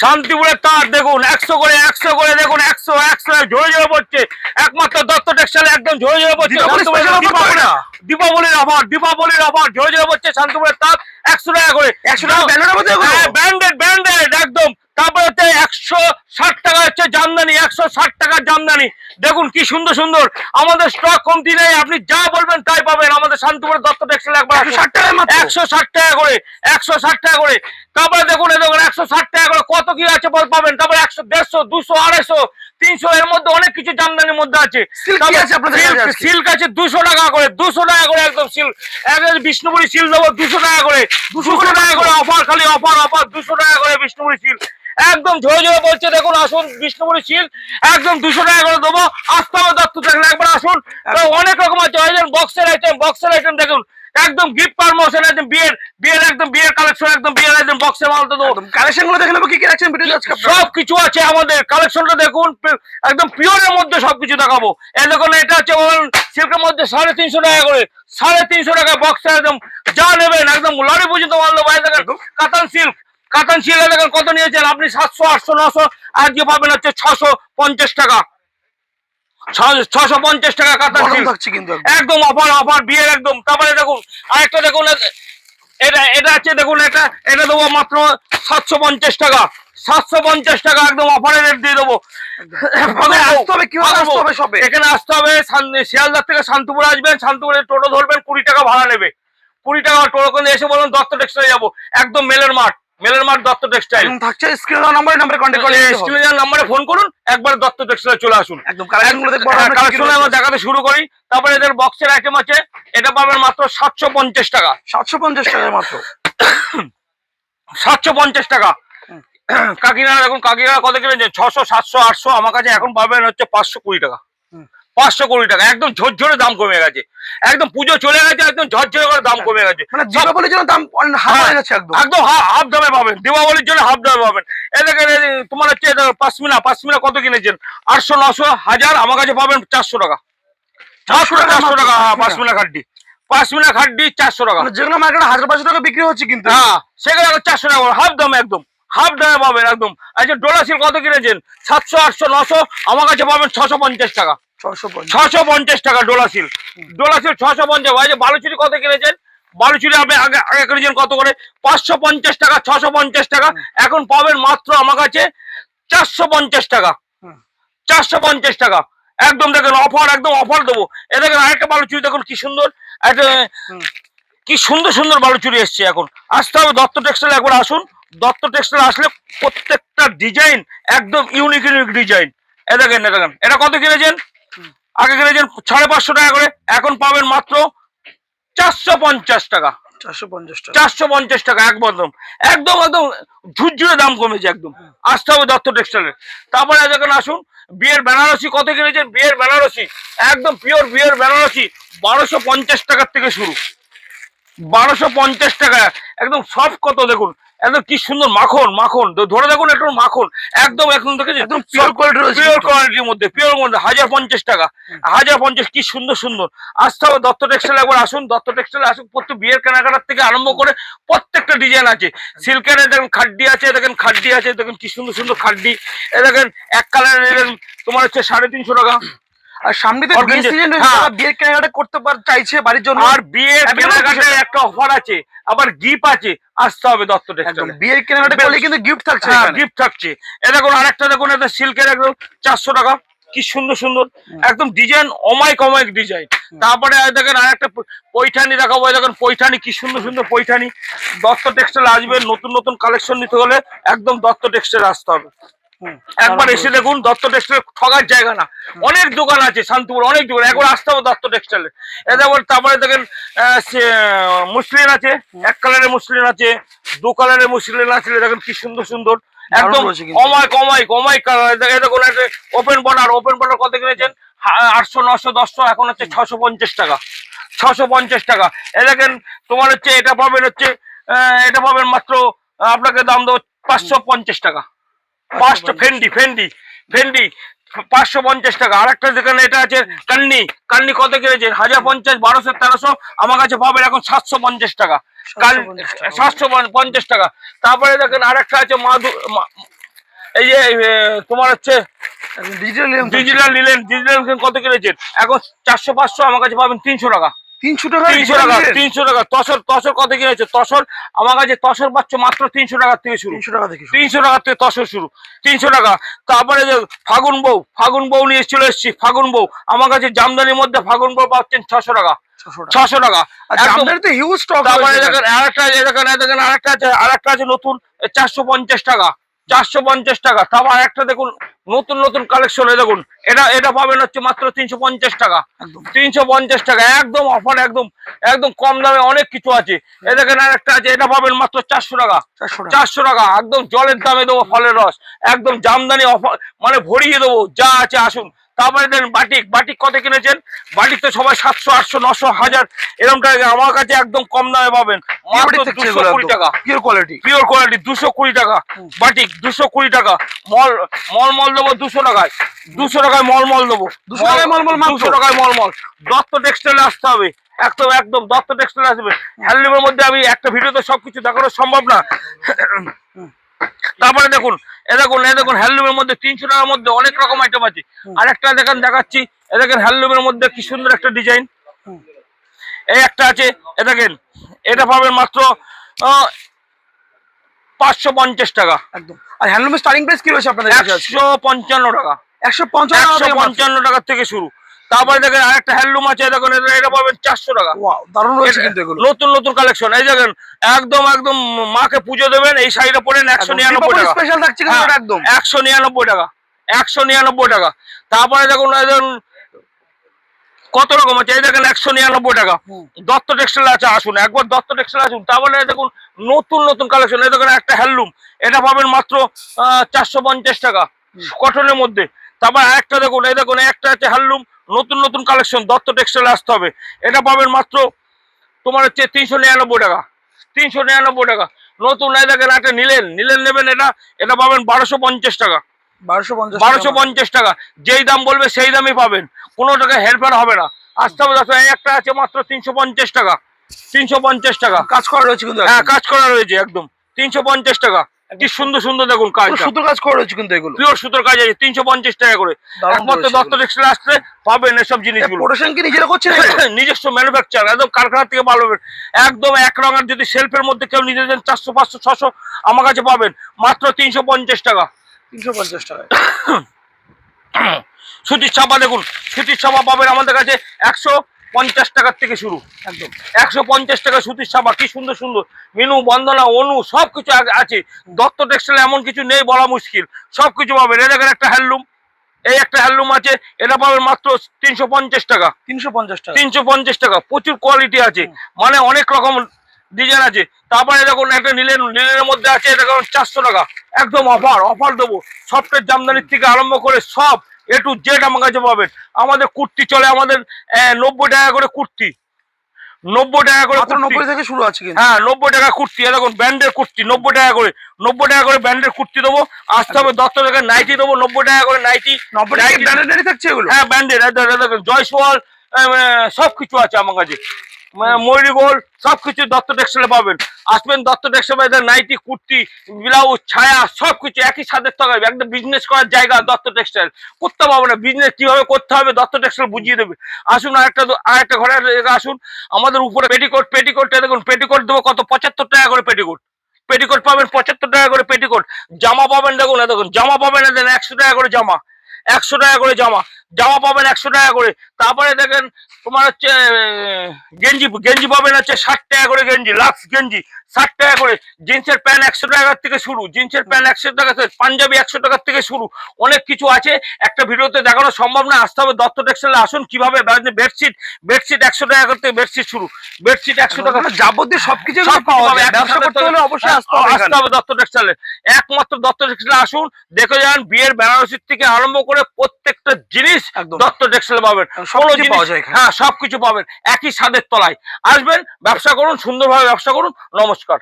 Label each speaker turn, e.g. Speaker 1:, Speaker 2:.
Speaker 1: শান্তিপুরের তার দেখুন একশো করে একশো করে দেখুন একশো একশো ঝরে ঝরে পড়ছে। একমাত্র দত্ত টেক্সটাইল একদম ঝরে ঝরে পড়ছে? দীপাবলির অফার দীপাবলির অফার ঝরে ঝরে পড়ছে শান্তিপুরের তার একশো টাকা করে।
Speaker 2: একশো টাকা ব্যান্ডেড ব্যান্ডেড
Speaker 1: হ্যাঁ ব্র্যান্ডেড ব্র্যান্ডেড একদম। তারপরে হচ্ছে একশো ষাট টাকা হচ্ছে জামদানি একশো ষাট টাকার জামদানি। দেখুন কি সুন্দর সুন্দর। আমাদের স্টক কমতি নেই আপনি যা বলবেন তাই পাবেন। আমাদের শান্তিপুরের দত্ত টেক্সটাইল একবার
Speaker 2: একশো ষাট
Speaker 1: টাকা করে একশো ষাট টাকা করে। তারপরে দেখুন দেখুন একশো ষাট টাকা করে কত কি আছে বল পাবেন। তারপরে একশো দেড়শো দুশো আড়াইশো তিনশো এর মধ্যে অনেক কিছু জামদানির মধ্যে আছে? সিল্ক আছে দুশো টাকা করে দুশো টাকা করে একদম সিল্ক একদম বিষ্ণুপুরি সিল দেবো দুশো টাকা করে। দুশো টাকা করে অফার খালি অফার অফার দুশো টাকা করে বিষ্ণুপুরি সিল একদম ঝরে ঝরে বলছে দেখুন আসুন বিষ্ণুপুরি সিল একদম দুশো টাকা করে দেবো আসতে হবে দত্ত থাকলে একবার আসুন অনেক রকম আছে বক্সের আইটেম বক্সের আইটেম দেখুন একদম গিফট পারমোশন একদম বিয়ের বিয়ের একদম বিয়ের কালেকশন একদম বিয়ের একদম বক্সে মাল তো দেবো।
Speaker 2: কালেকশনগুলো দেখে নেব কি কি রাখছেন?
Speaker 1: সব কিছু আছে আমাদের কালেকশনটা দেখুন একদম পিওরের মধ্যে সবকিছু দেখাবো। এই দেখুন এটা হচ্ছে সিল্কের মধ্যে সাড়ে তিনশো টাকা করে সাড়ে তিনশো টাকা বক্স একদম যা নেবেন একদম লরি পর্যন্ত মাল দেবো কাতান সিল্ক কাতান সিল্ক দেখেন কত নিয়েছেন? আপনি সাতশো আটশো নশো আর যে পাবেন হচ্ছে ছশো পঞ্চাশ টাকা। ছশো পঞ্চাশ টাকা কাতান
Speaker 2: থাকছে কিন্তু একদম।
Speaker 1: অফার অফার বিয়ের একদম। তারপরে দেখুন আরেকটা দেখুন এটা এটা আছে দেখুন এটা এটা দেবো মাত্র সাতশো পঞ্চাশ টাকা। সাতশো পঞ্চাশ টাকা একদম অফারে রেট দিয়ে দেবো।
Speaker 2: কবে আসতে হবে? কীভাবে আসতে হবে সবে?
Speaker 1: এখানে আসতে হবে শিয়ালদার থেকে শান্তিপুর আসবেন শান্তিপুরে টোটো ধরবেন কুড়ি টাকা ভাড়া নেবে। কুড়ি টাকা টোটো করে এসে বলুন দত্ত টেক্সটাইল যাব। একদম মেলের মাঠ। মেলের মাঠ দত্ত টেক্সটাইল
Speaker 2: থাকছে স্ক্রিন নাম্বার নাম্বারে কন্ট্যাক্ট করে।
Speaker 1: স্ক্রিনের নাম্বারে ফোন করুন একবার দত্ত টেক্সটাইল চলে আসুন।
Speaker 2: একদম কালেকশন
Speaker 1: হ্যাঁ,
Speaker 2: আমরা
Speaker 1: দেখাতে শুরু করি। তারপরে এদের বক্সের আইটেম আছে এটা পাবেন মাত্র সাতশো পঞ্চাশ টাকা।
Speaker 2: সাতশো পঞ্চাশ টাকায় মাত্র।
Speaker 1: সাতশো পঞ্চাশ টাকা। কাকিনাড়া দেখুন কাকিনাড়া কত কিনেছেন ছশো সাতশো আটশো আমার কাছে এখন পাবেন হচ্ছে পাঁচশো কুড়ি টাকা। পাঁচশো কুড়ি টাকা একদম ঝরঝরে দাম কমে গেছে। একদম পুজো চলে গেছে একদম ঝরঝরে করে দাম কমে গেছে।
Speaker 2: মানে দীপাবলির জন্য দাম হয়ে একদম।
Speaker 1: হাফ দামে পাবেন দীপাবলির জন্য হাফ দামে পাবেন। যে তোমার হচ্ছে এটা পাঁচমিনা পাঁচমিনা কত কিনেছেন? আটশো নশো হাজার আমার কাছে পাবেন চারশো টাকা। চারশো টাকা চারশো টাকা হ্যাঁ পাঁচমিনা খাড্ডি। পাঁচমিনা খাড্ডি চারশো টাকা।
Speaker 2: মানে যেগুলো মার্কেটে হাজার পাঁচশো টাকা বিক্রি হচ্ছে কিন্তু।
Speaker 1: হ্যাঁ সেখানে এখন চারশো টাকা হাফ দামে একদম হাফ দামে পাবেন একদম। আচ্ছা ডোলা সিল কত কিনেছেন? সাতশো আটশো নশো আমার কাছে পাবেন ছশো পঞ্চাশ টাকা।
Speaker 2: ছশো পঞ্চাশ।
Speaker 1: টাকা ডোলা সিল ডোলা সিল ছশো পঞ্চাশ। যে বালুচুরি কত কিনেছেন? বালুচুরি আপনি আগে আগে কিনেছেন কত করে? পাঁচশো পঞ্চাশ টাকা ছশো পঞ্চাশ টাকা। এখন পাবেন মাত্র আমার কাছে চারশো পঞ্চাশ টাকা। চারশো পঞ্চাশ টাকা। একদম দেখেন অফার একদম অফার দেবো। এ দেখেন আরেকটা বালুচুরি দেখুন কি সুন্দর। একটা। কি সুন্দর সুন্দর বালুচুরি এসছে এখন। আসতে হবে দত্ত টেক্সটাইল একবার আসুন। দত্ত টেক্সটাইল আসলে প্রত্যেকটা ডিজাইন একদম ইউনিক ইউনিক ডিজাইন। এ দেখেন এ দেখেন। এটা কত কিনেছেন? আগে কিনেছেন সাড়ে পাঁচশো টাকা করে এখন পাবেন মাত্র চারশো পঞ্চাশ টাকা।
Speaker 2: চারশো পঞ্চাশ টাকা।
Speaker 1: চারশো পঞ্চাশ টাকা একদম একদম একদম ঝুরঝুরে দাম কমেছে একদম। আসতে হবে দত্ত টেক্সটাইলের। তারপরে দেখেন আসুন বিয়ের বেনারসি কত কিনেছেন? বিয়ের বেনারসি একদম পিওর বিয়ের বেনারসি বারোশো পঞ্চাশ টাকার থেকে শুরু। বারোশো পঞ্চাশ টাকা একদম সফট কত দেখুন একদম কি সুন্দর মাখন মাখন। ধরে দেখুন একটু মাখন। একদম একদম দেখেছেন
Speaker 2: একদম quality রয়েছে
Speaker 1: পিওর কোয়ালিটির মধ্যে পিওর মধ্যে হাজার পঞ্চাশ টাকা। হাজার পঞ্চাশ কি সুন্দর সুন্দর। আসতে হবে দত্ত টেক্সটাইল একবার আসুন দত্ত টেক্সটাইল আসুন প্রত্যেক বিয়ের কেনাকাটার থেকে আরম্ভ করে প্রত্যেকটা ডিজাইন আছে। সিল্কের দেখেন খাড্ডি আছে দেখেন খাড্ডি আছে দেখেন কি সুন্দর সুন্দর খাড্ডি। এ দেখেন এক কালারের তোমার হচ্ছে সাড়ে তিনশো টাকা।
Speaker 2: আর সামনে তো বিয়ের সিজন
Speaker 1: হ্যাঁ।
Speaker 2: বিয়ের কেনাকাটা করতে পার চাইছে বাড়ির জন্য।
Speaker 1: আর বিয়ের কেনাকাটার একটা অফার আছে আবার গিফট আছে আসতে হবে দত্ত টেক্সটাইল
Speaker 2: বিয়ের কেনাকাটা করলে কিন্তু গিফট থাকছে
Speaker 1: হ্যাঁ গিফট থাকছে। এ দেখুন আরেকটা দেখুন এটা সিল্কের একদম চারশো টাকা। কি সুন্দর সুন্দর। একদম ডিজাইন অমাইক অমাইক ডিজাইন তারপরে দেখেন আরেকটা প- পৈঠানি দেখাবো দেখেন পৈঠানি কি সুন্দর সুন্দর পৈঠানি। দত্ত টেক্সটাইল আসবে নতুন নতুন কালেকশন নিতে হলে একদম দত্ত টেক্সটাইল আসতে হবে। একবার এসে দেখুন দত্ত টেক্সটাইল ঠগার জায়গা না। অনেক দোকান আছে শান্তিপুর অনেক দোকান। একবার আসতে হবে দত্ত টেক্সটাইলে এ। দেখুন তারপরে দেখেন মুসলিন আছে। এক কালারের মুসলিন আছে দু কালারের মুসলিন আছে। দেখেন কি সুন্দর সুন্দর। একদম। অমায় কমাই কমাই দেখুন একটা ওপেন বর্ডার ওপেন বর্ডার কত কিনেছেন? আটশো নশো দশশো এখন হচ্ছে ছশো পঞ্চাশ টাকা। ছশো পঞ্চাশ টাকা। এ দেখেন তোমার হচ্ছে এটা পাবেন হচ্ছে আহ, এটা পাবেন মাত্র আপনাকে দাম দেবো পাঁচশো পঞ্চাশ টাকা। পাঁচশো ফেন্ডি ফেন্ডি ফেন্ডি পাঁচশো পঞ্চাশ টাকা। আর একটা যেখানে এটা আছে কান্নি কান্নি কত কিনেছেন হাজার পঞ্চাশ বারোশো তেরোশো আমার কাছে পাবেন এখন সাতশো পঞ্চাশ টাকা। কাল সাতশো পঞ্চাশ টাকা। তারপরে দেখেন আর একটা আছে মাধু এই যে তোমার হচ্ছে
Speaker 2: ডিজিটাল
Speaker 1: ডিজিটাল নিলেন ডিজিটাল কত কিনেছেন এখন চারশো পাঁচশো আমার কাছে পাবেন তিনশো টাকা।
Speaker 2: তিনশো টাকা
Speaker 1: তিনশো টাকা তিনশো টাকা। তসর তসর কত কিনেছে তসর আমার কাছে তসর পাচ্ছ মাত্র তিনশো টাকার থেকে শুরু।
Speaker 2: তিনশো টাকা দেখি
Speaker 1: তিনশো টাকা থেকে তসর শুরু। তিনশো টাকা। তারপরে যে ফাগুন বউ ফাগুন বউ নিয়ে চলে এসেছি ফাগুন বউ। আমার কাছে জামদানির মধ্যে ফাগুন বউ পাচ্ছেন ছশো টাকা।
Speaker 2: ছশো টাকা। তো হিউজ স্টক
Speaker 1: তারপরে দেখেন আরেকটা দেখেন আরেকটা আছে আরেকটা আছে নতুন চারশো পঞ্চাশ টাকা। চারশো পঞ্চাশ টাকা। তারপর একটা দেখুন নতুন নতুন কালেকশন দেখুন এটা এটা পাবেন হচ্ছে মাত্র তিনশো পঞ্চাশ টাকা। তিনশো পঞ্চাশ টাকা একদম অফার একদম একদম কম দামে অনেক কিছু আছে। এ দেখেন আরেকটা আছে এটা পাবেন মাত্র চারশো টাকা।
Speaker 2: চারশো টাকা।
Speaker 1: একদম জলের দামে দেবো ফলের রস একদম জামদানি অফার মানে ভরিয়ে দেবো যা আছে আসুন। তারপরে দেন বাটিক বাটিক কত কিনেছেন? বাটিক তো সবাই সাতশো আটশো নশো হাজার এরকম টাকা আমার কাছে একদম কম দামে পাবেন। দুশো কুড়ি টাকা।
Speaker 2: পিওর কোয়ালিটি
Speaker 1: পিওর কোয়ালিটি দুশো কুড়ি টাকা। বাটিক দুশো কুড়ি টাকা। মল মল মল দেবো দুশো টাকায়। দুশো টাকায় মল মল দেবো।
Speaker 2: 200 টাকায় মলমল?
Speaker 1: দুশো টাকায় মল মল দত্ত টেক্সটাইলে আসতে হবে। একদম একদম দত্ত টেক্সটাইল আসবে। হ্যান্ডলুমের মধ্যে আমি একটা ভিডিওতে সবকিছু দেখানো সম্ভব না। তারপরে দেখুন এ দেখুন এ দেখুন হ্যান্ডলুমের মধ্যে তিনশো টাকার মধ্যে অনেক রকম আইটেম আছে। আরেকটা দেখেন দেখাচ্ছি। এ দেখেন হ্যান্ডলুমের মধ্যে কি সুন্দর একটা ডিজাইন এই একটা আছে এ দেখেন এটা পাবেন মাত্র পাঁচশো পঞ্চাশ টাকা।
Speaker 2: একদম। আর হ্যান্ডলুমের স্টার্টিং প্রাইস কি রয়েছে আপনাদের
Speaker 1: একশো পঞ্চান্ন টাকা।
Speaker 2: একশো পঞ্চান্ন
Speaker 1: একশো পঞ্চান্ন টাকা থেকে শুরু। তারপরে দেখেন আরেকটা হ্যান্ডলুম আছে দেখুন এটা- পাবেন চারশো টাকা।
Speaker 2: দারুণ রয়েছে কিন্তু এগুলো।
Speaker 1: নতুন নতুন কালেকশন এই দেখেন একদম একদম মাকে পুজো দেবেন এই শাড়িটা পরেন একশো নিরানব্বই টাকা।
Speaker 2: স্পেশাল থাকছে
Speaker 1: হ্যাঁ,
Speaker 2: একদম।
Speaker 1: একশো নিরানব্বই টাকা একশো নিরানব্বই টাকা। তারপরে দেখুন দেখুন কত রকম আছে? এই দেখেন একশো নিরানব্বই টাকা। দত্ত টেক্সটাইল আছে আসুন একবার দত্ত টেক্সটাইল আসুন। তারপরে দেখুন নতুন নতুন কালেকশন এই দেখুন একটা হ্যান্ডলুম এটা পাবেন মাত্র চারশো পঞ্চাশ টাকা। কটনের মধ্যে। তারপর আরেকটা দেখুন এই দেখুন একটা আছে হ্যান্ডলুম নতুন নতুন কালেকশন দত্ত টেক্সটাইল আসতে হবে। এটা পাবেন মাত্র তোমার হচ্ছে তিনশো নিরানব্বই টাকা তিনশো নিরানব্বই টাকা। নতুন এই দেখেন একটা নিলেন নিলেন নেবেন এটা এটা পাবেন বারোশো পঞ্চাশ টাকা।
Speaker 2: বারোশো পঞ্চাশ
Speaker 1: বারোশো পঞ্চাশ টাকা যেই দাম বলবে সেই দামই পাবেন কোনো টাকা হেল্পার হবে না। আসতে হবে এই একটা আছে মাত্র তিনশো পঞ্চাশ টাকা তিনশো পঞ্চাশ টাকা।
Speaker 2: কাজ করা রয়েছে কিন্তু
Speaker 1: হ্যাঁ কাজ করা রয়েছে একদম তিনশো পঞ্চাশ টাকা। কি সুন্দর সুন্দর দেখুন কাজটা।
Speaker 2: সুতোর কাজ করা রয়েছে কিন্তু এগুলো।
Speaker 1: পিওর সুতোর কাজ আছে তিনশো পঞ্চাশ টাকা করে। একমাত্র দত্ত টেক্সটাইল আসলে পাবেন এসব জিনিসগুলো।
Speaker 2: প্রোডাকশন কি নিজেরা করছে
Speaker 1: নিজস্ব ম্যানুফ্যাকচার একদম কারখানা থেকে হবে একদম এক রঙের যদি সেলফের মধ্যে কেউ নিতে চান চারশো পাঁচশো ছশো আমার কাছে পাবেন। মাত্র তিনশো পঞ্চাশ টাকা।
Speaker 2: তিনশো পঞ্চাশ টাকা
Speaker 1: সুতির ছাপা দেখুন সুতির ছাপা পাবেন আমাদের কাছে একশো পঞ্চাশ টাকার থেকে শুরু।
Speaker 2: একদম।
Speaker 1: একশো পঞ্চাশ টাকা সুতির ছাপা কি সুন্দর সুন্দর। মিনু বন্দনা অনু সব কিছু আছে। দত্ত টেক্সটাইল এমন কিছু নেই বলা মুশকিল। সব কিছু পাবেন। এ দেখেন একটা হ্যান্ডলুম এই একটা হ্যান্ডলুম আছে এটা পাবেন মাত্র তিনশো পঞ্চাশ টাকা।
Speaker 2: তিনশো পঞ্চাশ টাকা।
Speaker 1: তিনশো পঞ্চাশ টাকা প্রচুর কোয়ালিটি আছে। মানে অনেক রকম ডিজাইন আছে। তারপরে দেখুন একটা নিলেন নিলেনের মধ্যে আছে এটা চারশো টাকা। একদম অফার অফার দেবো। সফটের জামদানির থেকে আরম্ভ করে সব এ টু জেড আমার কাছে পাবেন আমাদের কুর্তি চলে আমাদের নব্বই টাকা করে কুর্তি। নব্বই টাকা করে
Speaker 2: নব্বই থেকে শুরু আছে
Speaker 1: হ্যাঁ নব্বই টাকা কুর্তি। দেখুন ব্র্যান্ডের কুর্তি নব্বই টাকা করে। নব্বই টাকা করে ব্র্যান্ডের কুর্তি দেবো। আসতে হবে দশ টাকা নাইটি দেবো নব্বই টাকা করে নাইটি
Speaker 2: নব্বই টাকা থাকছে এগুলো?
Speaker 1: হ্যাঁ ব্র্যান্ডেড দেখুন জয়সওয়াল সব কিছু আছে আমার কাছে। ময়ূরীগোল সব কিছু দত্ত টেক্সটাইলে পাবেন। আসবেন Dutta textile nighty, kurti, blouse, ছায়া সব কিছু একই সাথে টাকা একদম বিজনেস করার জায়গা দত্ত টেক্সটাইল করতে পারব না বিজনেস কীভাবে করতে হবে দত্ত টেক্সটাইল বুঝিয়ে দেবে। আসুন আরেকটা দো- আরেকটা ঘরে আসুন। আমাদের উপরে পেটিকোট পেটিকোট দেখুন পেটিকোট দেবো কত? পঁচাত্তর টাকা করে পেটিকোট পেটিকোট পাবেন পঁচাত্তর টাকা করে পেটিকোট জামা পাবেন দেখুন দেখুন, জামা পাবেন দেখুন একশো টাকা করে জামা। একশো টাকা করে জামা। জামা পাবেন একশো টাকা করে। তারপরে দেখেন তোমার হচ্ছে গেঞ্জি গেঞ্জি পাবেন হচ্ছে ষাট টাকা করে গেঞ্জি লাক্স গেঞ্জি ষাট টাকা করে। জিন্সের প্যান্ট একশো টাকার থেকে শুরু জিন্সের প্যান্ট একশো টাকা থেকে পাঞ্জাবি একশো টাকার থেকে শুরু। অনেক কিছু আছে একটা ভিডিওতে দেখানো সম্ভব না আসতে হবে দত্ত টেক্সটাইলে আসুন কীভাবে বেডশিট বেডশিট একশো টাকা করতে বেডশিট শুরু। বেডশিট একশো টাকা
Speaker 2: মানে যাবতীয় সবকিছু অবশ্যই আসতে হবে
Speaker 1: আসতে হবে দত্ত টেক্সটাইলে একমাত্র দত্ত টেক্সটাইলে আসুন দেখে যান বিয়ের বেনারসির থেকে আরম্ভ করে প্রত্যেকটা জিনিস
Speaker 2: একদম।
Speaker 1: দত্ত টেক্সটাইল পাবেন।
Speaker 2: ষোলো
Speaker 1: জিনিস-
Speaker 2: পাওয়া যায়
Speaker 1: হ্যাঁ সবকিছু পাবেন। একই স্বাদের তলায়। আসবেন ব্যবসা করুন সুন্দরভাবে ব্যবসা করুন। নমস্কার।